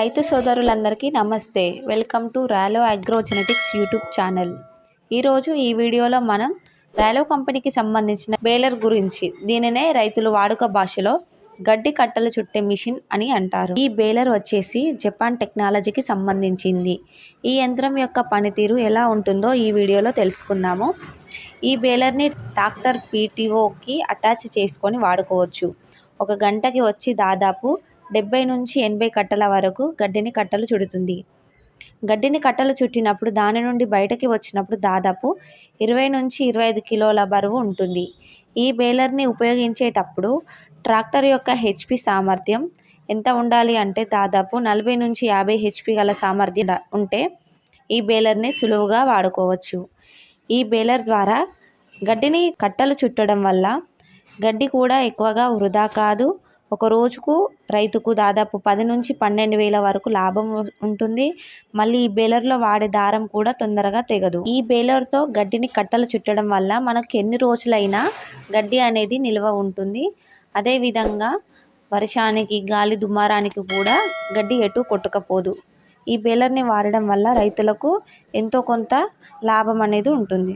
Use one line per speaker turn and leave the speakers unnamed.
రైతు సోదరులందరికీ నమస్తే. వెల్కమ్ టు రాలో అగ్రోజెనెటిక్స్ యూట్యూబ్ ఛానల్. ఈరోజు ఈ వీడియోలో మనం రాలో కంపెనీకి సంబంధించిన బేలర్ గురించి దీనినే రైతులు వాడుక భాషలో గడ్డి కట్టలు చుట్టే మిషన్ అని అంటారు. ఈ బేలర్ వచ్చేసి జపాన్ టెక్నాలజీకి సంబంధించింది. ఈ యంత్రం యొక్క పనితీరు ఎలా ఉంటుందో ఈ వీడియోలో తెలుసుకుందాము. ఈ బేలర్ని ట్రాక్టర్ పీటీఓకి అటాచ్ చేసుకొని వాడుకోవచ్చు. ఒక గంటకి వచ్చి దాదాపు డెబ్బై నుంచి ఎనభై కట్టల వరకు గడ్డిని కట్టలు చుడుతుంది. గడ్డిని కట్టలు చుట్టినప్పుడు దాని నుండి బయటకి వచ్చినప్పుడు దాదాపు ఇరవై నుంచి ఇరవై ఐదు కిలోల బరువు ఉంటుంది. ఈ బేలర్ని ఉపయోగించేటప్పుడు ట్రాక్టర్ యొక్క హెచ్పి సామర్థ్యం ఎంత ఉండాలి అంటే దాదాపు నలభై నుంచి యాభై హెచ్పి గల సామర్థ్యం ఉంటే ఈ బేలర్ని సులువుగా వాడుకోవచ్చు. ఈ బేలర్ ద్వారా గడ్డిని కట్టలు చుట్టడం వల్ల గడ్డి కూడా ఎక్కువగా వృధా కాదు. ఒక రోజుకు రైతుకు దాదాపు పది నుంచి పన్నెండు వేల వరకు లాభం ఉంటుంది. మళ్ళీ ఈ బేలర్లో వాడే దారం కూడా తొందరగా తెగదు. ఈ బేలర్తో గడ్డిని కట్టలు చుట్టడం వల్ల మనకు ఎన్ని రోజులైనా గడ్డి అనేది నిల్వ ఉంటుంది. అదేవిధంగా వర్షానికి గాలి దుమారానికి కూడా గడ్డి ఎటు కొట్టుకపోదు. ఈ బేలర్ని వాడడం వల్ల రైతులకు ఎంతో కొంత లాభం అనేది ఉంటుంది.